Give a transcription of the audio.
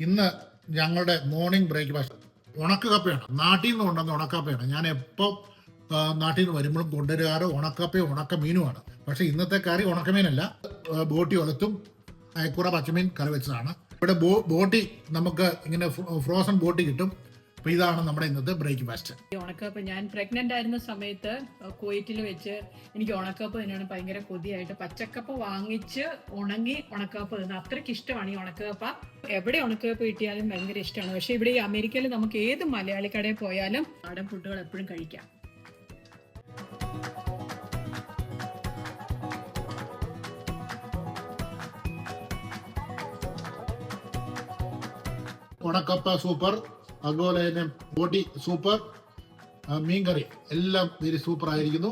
ഇന്ന് ഞങ്ങളുടെ morning breakfast ഉണക്ക കപ്പയാണ് നാട്ടിൽ നിന്ന് കൊണ്ടുവന്ന ഉണക്കപ്പയാണ് ഞാൻ എപ്പോൾ നാട്ടിൽ നിന്ന് വരുമ്പോഴും കൊണ്ടുവരാറ് ഉണക്കപ്പയും ഉണക്ക മീനുമാണ് പക്ഷെ ഇന്നത്തെ കറി ഉണക്കമീനല്ല. ബോട്ടി ഒലത്തും അയക്കൂറ പച്ചമീൻ കറി വെച്ചതാണ്. ഇവിടെ ബോ ബോട്ടി നമുക്ക് ഇങ്ങനെ ഫ്രോസൺ ബോട്ടി കിട്ടും. അപ്പോൾ ഇതാണ് നമ്മുടെ ഇന്നത്തെ ബ്രേക്ക്ഫാസ്റ്റ്. ഉണക്കപ്പ് ഞാൻ പ്രഗ്നന്റ് ആയിരുന്ന സമയത്ത് കുവൈറ്റിൽ വെച്ച് എനിക്ക് ഉണക്കപ്പ് തന്നെയാണ് ഭയങ്കര കൊതിയായിട്ട് പച്ചക്കപ്പ് വാങ്ങിച്ച് ഉണങ്ങി ഉണക്കപ്പ് തന്നെ അത്രയ്ക്ക് ഇഷ്ടമാണ് ഈ ഉണക്കപ്പ. എവിടെ ഉണക്കപ്പ് കിട്ടിയാലും ഭയങ്കര ഇഷ്ടമാണ്. പക്ഷെ ഇവിടെ ഈ അമേരിക്കയിൽ നമുക്ക് ഏത് മലയാളി കടയിൽ പോയാലും നാടൻ ഫുഡുകൾ എപ്പോഴും കഴിക്കാം. ഉണക്കപ്പ സൂപ്പർ. അതുപോലെ തന്നെ ബോട്ടി സൂപ്പർ മീൻ കറി എല്ലാം വെരി സൂപ്പർ ആയിരിക്കുന്നു